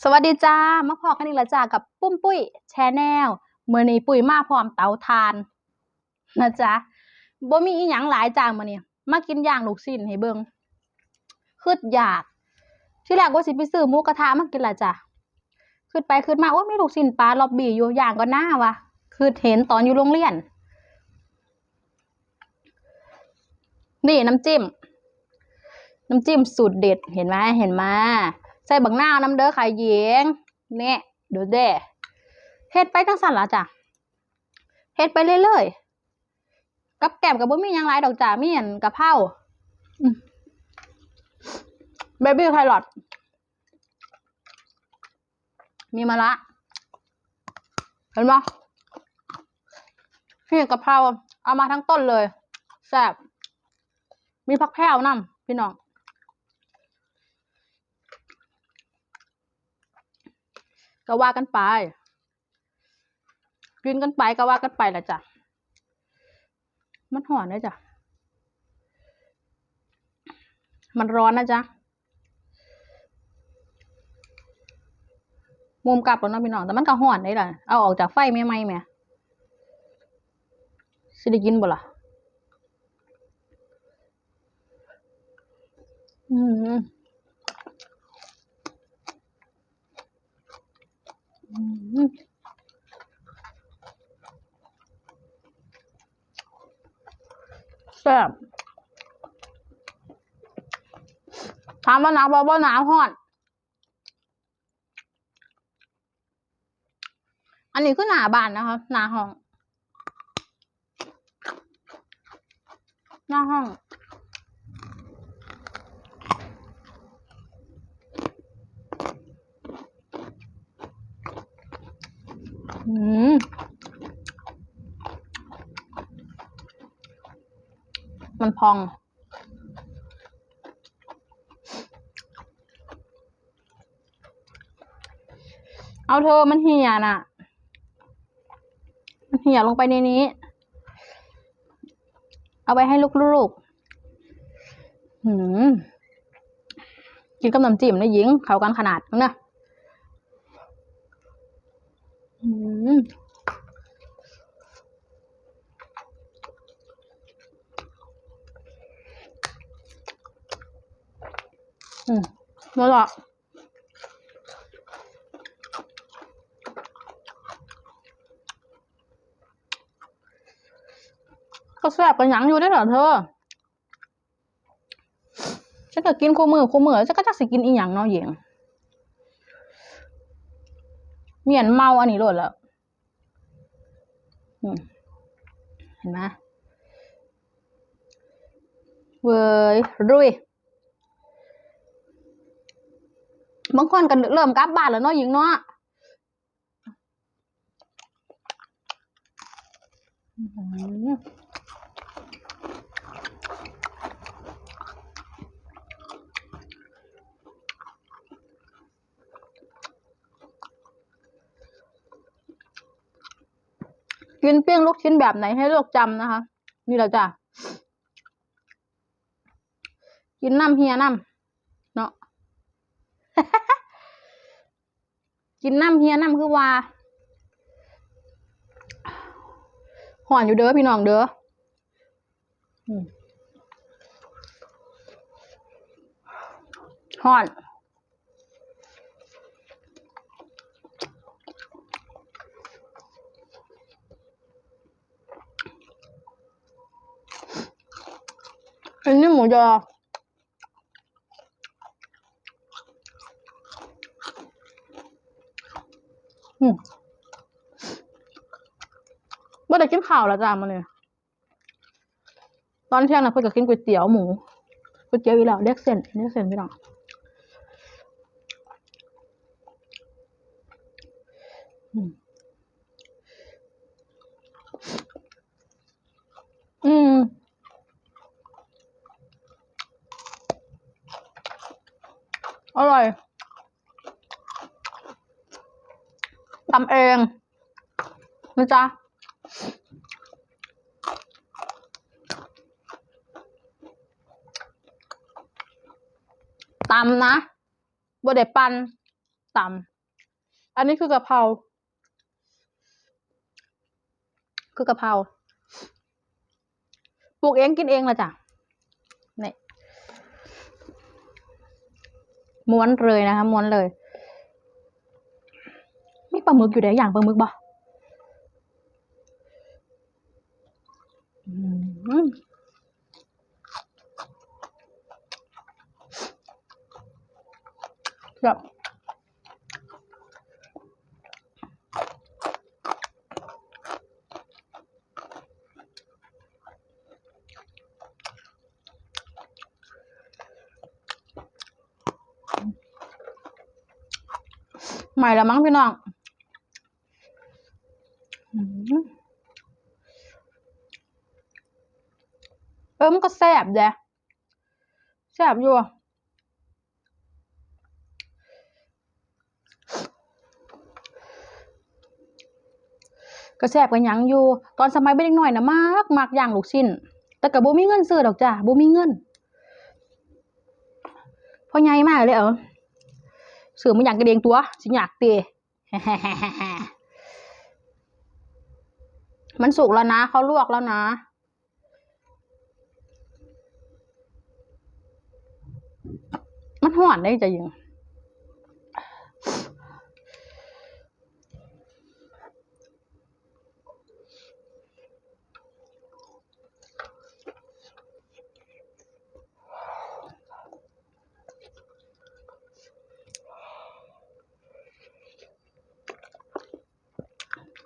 สวัสดีจ้ามาพอกันอีกแล้วจ้ากับปุ้มปุ้ยแชนแนลมื้อนี้ปุ้ยมาพร้อมเตาถ่านนะจ๊ะบ่มีอีหยังหลายจ้ามื้อนี้มากินย่างลูกชิ้นให้เบิงคิดอยากที่แรกว่าสิไปซื้อหมูกระทะมากินละจ้ะคิดไปคิดมาโอ้มีลูกชิ้นปลาล็อบบี้อยู่อย่างก็น่าวะคือเห็นตอนอยู่โรงเรียน นี่น้ำจิ้ม น้ำจิ้มสูตรเด็ดเห็นไหมเห็นไหม ส่บักนาน้ำเด้อไข่เยียงเนี่ยเดี๋ยวเด้เฮ็ดไปจังสั่นละจ้ะเฮ็ดไปเรื่อยๆกับแกมกับบ่มีหยังหลายดอกจ้ะมีอันกะเพราเบบี้ไครอทมีมะระเห็นปะพี่กะเพราเอามาทั้งต้นเลยแซ่บมีผักแพรวนำพี่น้อง ก็ว่ากันไปกินกันไปก็ว่ากันไปละจ้ะ มันหอนนะจ้ะ มันร้อนนะจ๊ะ มุมกลับแล้วเนาะพี่น้อง แต่มันก็หอนได้ล่ะ เอาออกจากไฟไม่ไหมแม่สิได้กินบ่ล่ะ อืม อืม แซ่บถามว่าหนาวบ่บ่หนาวฮอนอันนี้คือหนาบานนะคะ หนาห้อง หน้าห้อง มมันพอง เอาเธอมันเหี่ยน่ะ มันเหี่ยลงไปในนี้ เอาไปให้ลูกๆหืมกินกับน้ำจิ้มนะหญิง เข้ากันขนาดนั้นนะ อืมอืมนั่นแหละก็แซ่บกันยังอยู่ได้เหรอเธอ ฉันก็กินคู่มือคู่มือฉันก็จักสิกินอีหยังเนาะหญิง เมียนเมาอันนี้โหลดแล้วเห็นไหมเว้ยรุยบางคนก็เริ่มกลับบ้านแล้วเนาะหญิงเนาะอื้อ กินเปี้ยงลูกชิ้นแบบไหนให้โลกจำนะคะ นี่แหละจ้ะกินน้ำเฮียน้ำเนาะกินน้ำเฮียน้ำคือว่าหอนอยู่เด้อพี่น้องเด้ออืมหอน อันนี้หมูยออืมบ่ได้กินข้าวแล้วจ้ามาเลยตอนเที่ยงนะเพื่อนก็กินก๋วยเตี๋ยวหมูก๋วยเตี๋ยวอีแล้วเด็กเส้นเด็กเส้นพี่น้องอืมอืม อร่อยทำเองนะจ๊ะตำนะบ่ได้ปั่นตำอันนี้คือกะเพรา คือกะเพรา ปลูกเองกินเองละจ้ะนี่ ม้วนเลยนะคะม้วนเลย มีปลาหมึกอยู่ไดี๋ยวอย่างปลาหมึกบ่อืมแบบใหม่ละมั้งพี่น้องเออมันก็แซบเด้แซบอยู่ก็แซบกันยังอยู่ ตอนสมัยเป็นเด็กน้อยนะมากมากอย่างลูกชิ้น แต่ก็บ่มีเงินซื้อดอกจ้ะบ่มีเงินพอใหญ่มากเลยเออ ซื้อมาอย่างกระเดงตัวสิอยากเตะมันสุกแล้วนะเขาลวกแล้วนะ มันห่อนได้จะยัง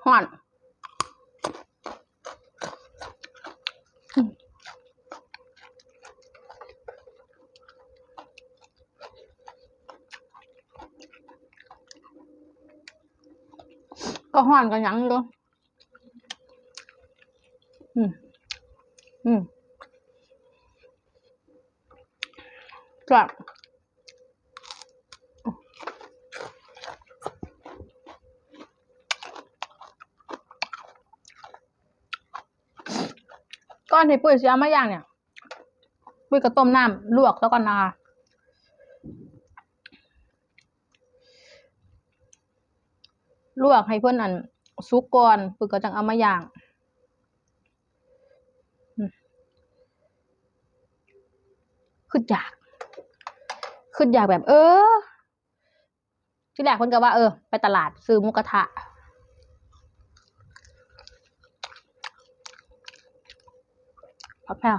ห่อนอืมก็ห่อน ก้อนที่ปุ้ยเสียมาอย่างเนี่ยปุ้ยก็ต้มน้ำลวกแล้วก่อนนะคะลวกให้เพื่อนอันสุกก่อนปุ้ยก็จังเอามาย่างอืมคือยากคืออยากแบบ เออ ที่แรกเพิ่นก็ว่า เออ ไปตลาดซื้อมุกระทะ พักแพ้ว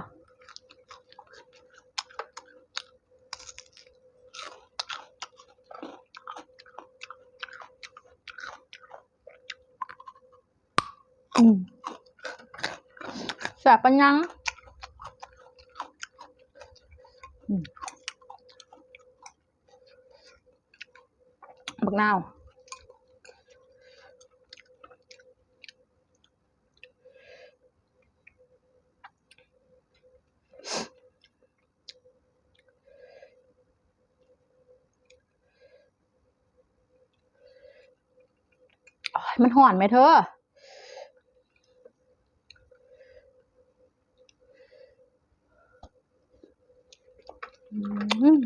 อืมแสบ มบักนาวโอ๊ยมันห่อนไหมเธอ อืม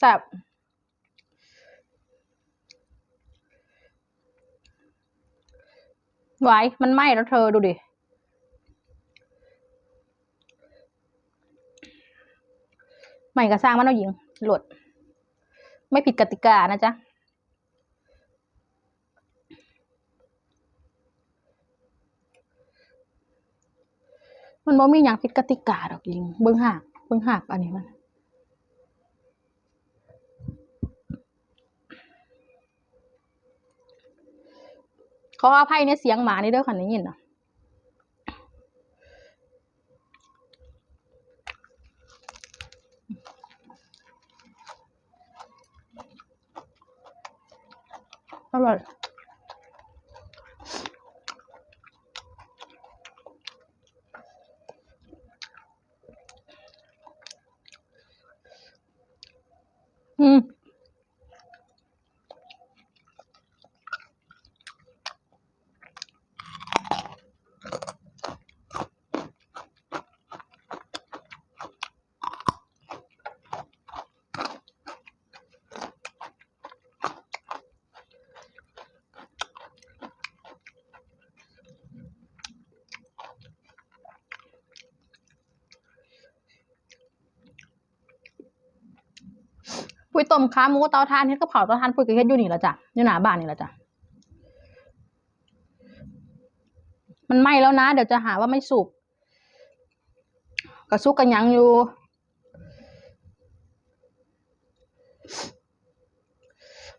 แซ่บไว้มันไหม้แล้วเธอดูดิ ใหม่ก็สร้างมันเอาหญิงโหลด ไม่ผิดกติกานะจ๊ะมันบ่มีอย่างผิดกติกาดอกหญิง เบิ่งหาก เบิ่งหากอันนี้มัน ขออภัยในเสียงหมานี่ด้วยค่ะในยินเนะอร่อยอืม ยต้มขาหมูเตาถ่านเฮ็ดกับข้าวเตาถ่านปุ้ยก็เฮ็ดอยู่นี่แหละจ้ะอยู่หน้าบ้านนี่แหละจ้ะมันไหม้แล้วนะ เดี๋ยวจะหาว่าไม่สุกก็สุกกันยังอยู่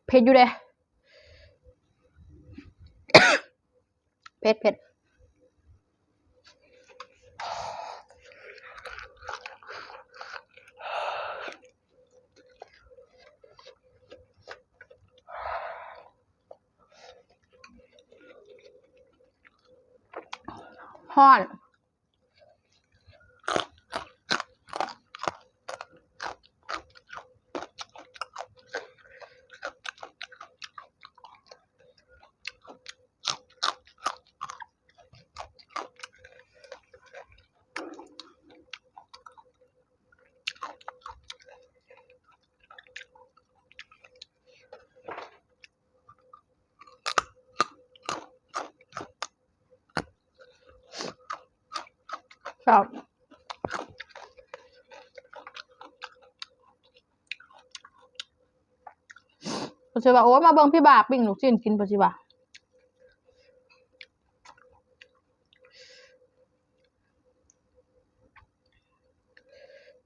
เผ็ดอยู่เด้เผ็ดเผ็ด ฮ้อน ชอบปัจจุบันโอ้มาเบิ่งพี่บาปิ้งลูกชิ้นกินปัจจุบัน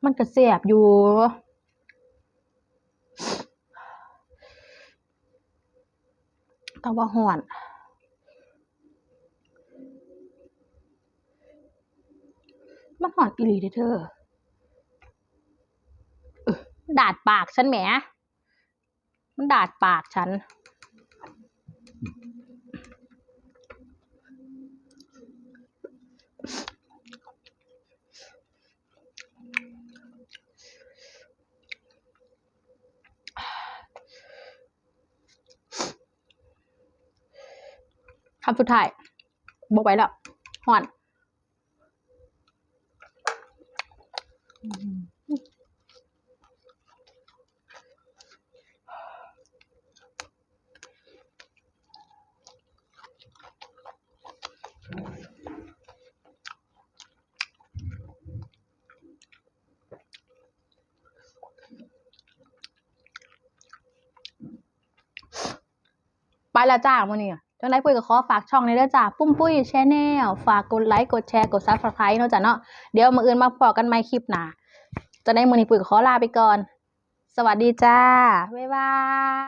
มันก็แซ่บอยู่ แต่ว่าห่อน มัน หอนอีหลีเด้อเธอดาดปากฉันแหม มันดาดปากฉัน คำสุดท้ายบอกไปแล้วหอน ไปและจ้ามื่อนี้จังไรปุ้ยก็ขอฝากช่องในเด้อจ้าปุ้มปุ้ยแชนแนลฝากกดไลค์กดแชร์กดซับสไครต์เนาะจ้าเนาะเดี๋ยวมาอื่นมาพอกันใหม่คลิปหน้าจะได้มื่อนี้ปุ้ยก็ขอลาไปก่อน สวัสดีจ้าบ๊ายบาย